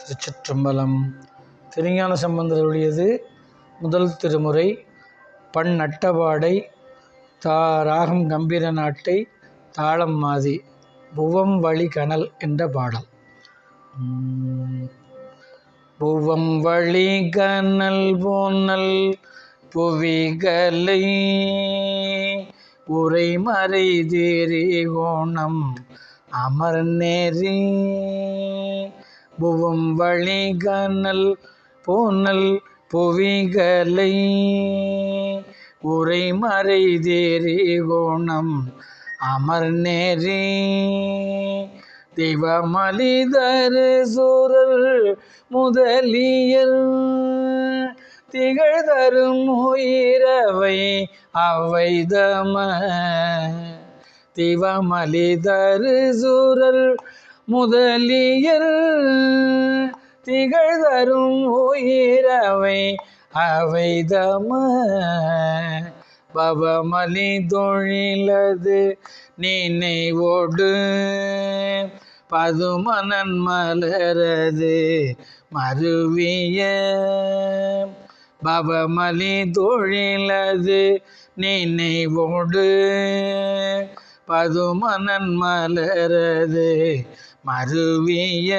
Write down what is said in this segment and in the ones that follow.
திருச்சிற்றம்பலம். திருஞான சம்பந்தருடையது முதல் திருமுறை. பண் நட்டபாடை தா ராகம் கம்பீர நாட்டை தாளம் மாதி புவம் வழி கனல் என்ற பாடல். புவம் வழி கனல் போனல் புவிகளை உரை மறை தேரி கோணம் அமர் நேரி புவம் வழிகனல் போனல் புவிகளை உரை மறை தேரி கோணம் அமர் நேரி. தெய்வமலிதரு சூரர் முதலியல் திகழ் தரும் உயிரவை அவைதம. திவமலிதரு சூரல் முதலியர் திகழ் தரும் உயிரவை அவைதம. பவமலி தொழிலது நினைவோடு பதுமனன் மலரது மருவிய. பவமலி தொழிலது நினைவோடு பதுமனன் மலரது மருவிய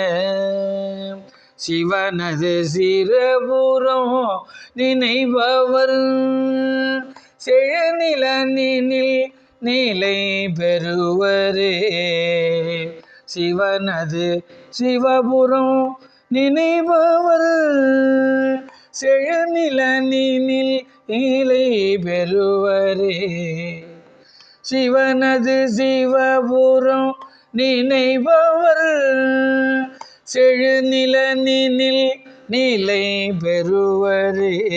சிவனது சிறபுறம் நினைபவர். செழநில நினில் நிலை பெறுவரே. சிவனது சிவபுரம் நினைபவர். செழநில நினில் நிலை பெறுவரே. சிவனது சிவபுரம் நினைபவர். செழுநில நினில் நிலை பெறுவரே.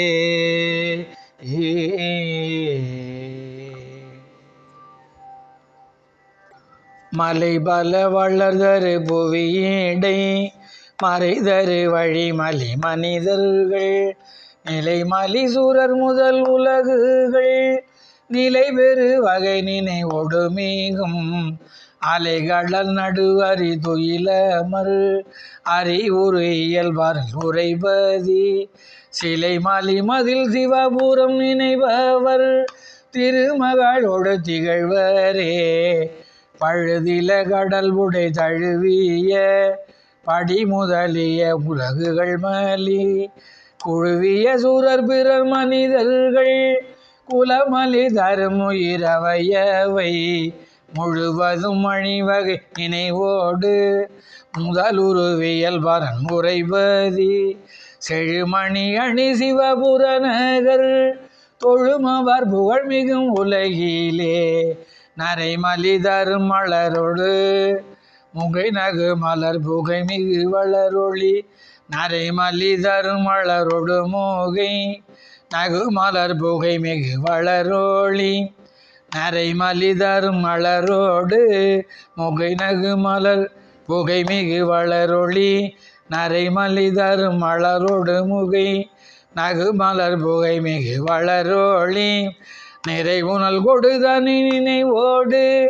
மலை பல வளர்தரு புவியடை மறைதரு வழிமலி மனிதர்கள். நிலைமலி சூரர் முதல் உலகுகள். நிலை பெறு வகை நினை ஒடுமீகும் அலைகடல் நடுவரி துயிலமர் அறிவுறு இயல்பார் உரைபதி சிலை மாலி மதில் சிவபுரம் நினைபவர். திருமகளோடு திகழ்வரே. பழுதில கடல் உடை தழுவிய. படி முதலிய உலகுகள் மலி. குழுவிய சூரர் பிறர் மனிதர்கள். குலமலி தருமுயிரவையவை முழுவதும் அணிவகை நினைவோடு முதலுருவியல் பரன் உரைபதி செழுமணி அணி சிவபுர நகர் தொழுமவர் புகழ் மிகும் உலகிலே. நரைமலி தரும் முகை நகு மலர் புகை மிகு வளரொளி. நரைமலி தரும் மலரோடு நகு மலர் புகை மிகு வளரொளி. அரை மலிதர் மலரோடு முகை நகு மலர் புகை மிகு வளரொளி. நரை மலிதர் மலரோடு முகை நகு மலர் புகை மிகு வளரொளி. நிறைவுணல் கொடுதனி நினைவோடு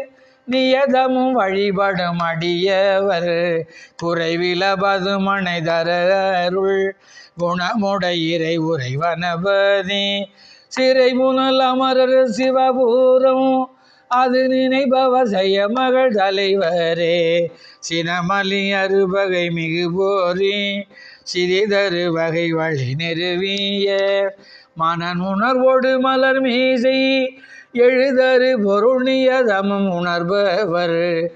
நியதமும் வழிபடும் அடியவர். குறைவிலபது மனை தரருள் குணமுடை இறை உறைவனபதி. சிறை முனல் அமரர் சிவபூரம். அது நினைபவ செய்ய மகள் தலைவரே. சினமலி அறுபகை மிகு போரி. சிறிதரு வகை வழி நிறுவிய. மனன் உணர்வோடு மலர் மீசை. எழுதரு பொருளியதமும் உணர்பவர்.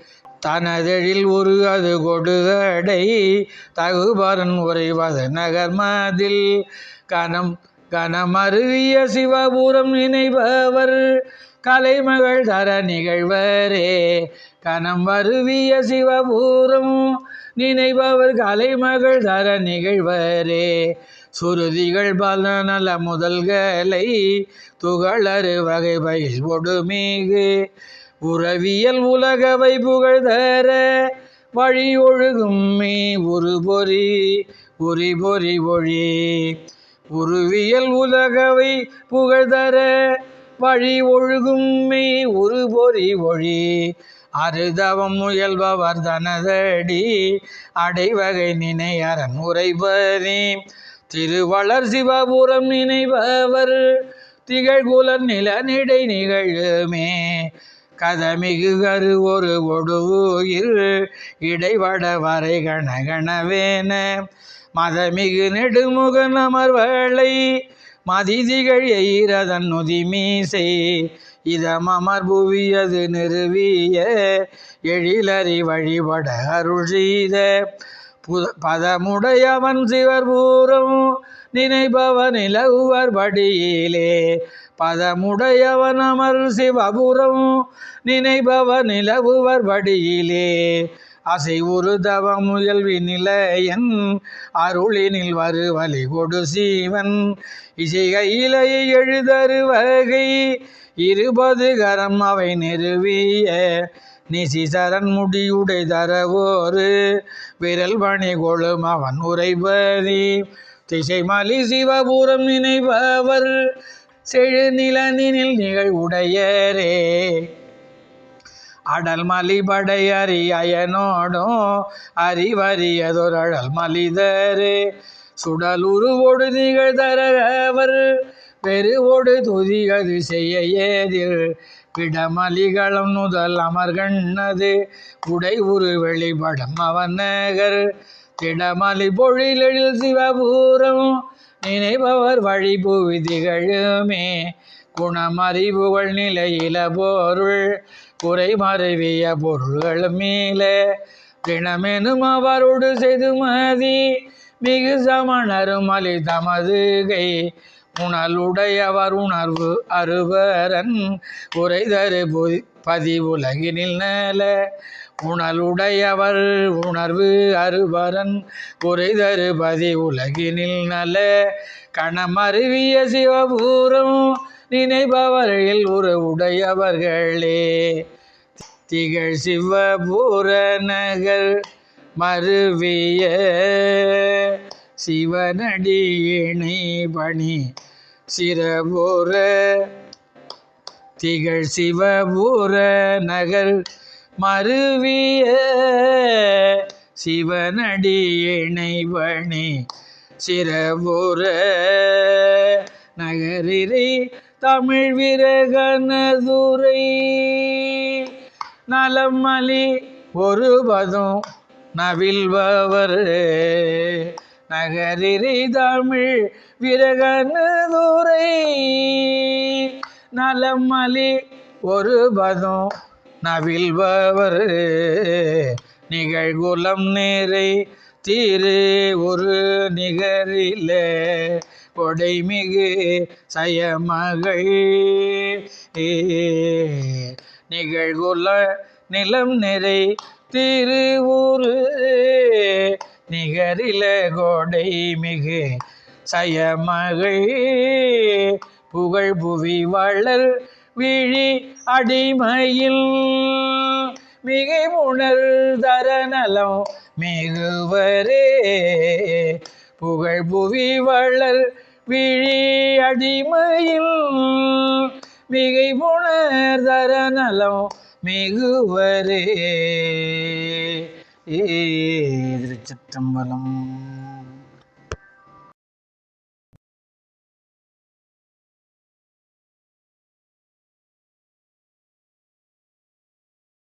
தனதெழில் ஒரு அது கொடுகடை தகுபரன் உறைவது நகர்மதில். கனம் கனமருவிய சிவபுரம் நினைபவர் கலைமகள் தர நிகழ்வரே. கனம் வருவிய சிவபூரம் நினைபவர் கலைமகள் தர நிகழ்வரே. சுருதிகள் பல நல முதல்களை துகளறு வகை பயில் ஒடுமேகு உறவியல் உலகவை புகழ் தர வழி ஒழுகும் மீ உரு பொறி உரி பொறி ஒழி. உருவியல் உலகவை புகழ்தர வழி ஒழுகும் மெய் ஒரு பொறி ஒழி. அருதவம் முயல்பவர் தனதடி அடைவகை நினையரன் உரைபதி திருவளர் சிவபுரம் நினைபவர் திகழ்குலர் நிலநடை நிகழுமே. கதமிகு கரு ஒரு ஒடுவுயிர் இடைவட வரை கணகணவேன மதமிகு நெடுமுகன் அமர்வளை மதிதிகள் எயிரதன் நொதிமீசை இதமர் புவியது நிறுவிய எழிலறி வழிபட அருள் செய்த புத பதமுடையவன் சிவர் பூரம் நினைபவன் இலகுவர் படியிலே பதமுடையவன் அமர் சிவபுரம் நினைபவன் நிலவுவர் படியிலே அசை ஒரு தவ முயல்வி நிலையன் அருளினில் வருவலி கொடு சீவன். இசைகையிலை எழுதரு வகை. இருபது கரம் அவை நிறுவிய நிசிசரன் முடியுடை தரவோரு. விரல் பணி கொழும் அவன் உரைபதி திசைமலி சிவபுரம் நினைபவர். செழுநிலனினில் நிகழ்வுடையரே. அடல் மலிபடை அரியனோடும் அறிவறியதொரழல் மலிதரு சுடலுருவோடு நிகழ்தரவர் பெருவோடு துதிகது செய்ய ஏதில் பிடமலிகளம் முதல் அமர்கண்ணது உடை உரு வெளிப்படம் அவன் நகர். திடமலி பொழிலெழில் சிவபூரம் நினைபவர் வழி புவி திகழுமே. குணமறிவுகள் நிலையில பொருள் குறை மறைவிய பொருள்கள் மேலே தினமெனும் அவரோடு செய்து மதி. மிகு சமணரும் அலி தமது கை உணலுடையவர் உணர்வு அறுவரன். உரைதரு பதிவுலகினில் நேல உணலுடையவர் உணர்வு அறுவரன். உரைதரு பதிவுலகினில் நல கணமருவிய சிவபூரம். நினைபவர்கள் ஒரு உடையவர்களே. திகழ் சிவபூர நகர் மருவிய சிவனடி இணை பணி சிறபுர திகழ் சிவபூர நகர் மருவிய சிவனடி இணை பணி சிறபுர நகரிரை தமிழ் விரகனதுரை நலமலி ஒருபதும் நவில்பவர் நகரிரை தமிழ் விரகனதுரை நலமலி ஒருபதும் நவில்பவர் நிகழ்குலம் நேரை தீரு ஒரு நிகரிலே. கொடைமிகு சயமகள். நிகழ்குல நிலம் நிறை திருவுரு. நிகரில கோடை மிகு சயமகள். புகழ் புவி வளர் விழி அடிமையில். மிகை உணர் தரநலம் மிகுவரே. புகழ் புவி வளர் விழி அடிமையில் மிகை புணர் தரநலம் மிகுவரே. திருச்சிற்றம்பலம்.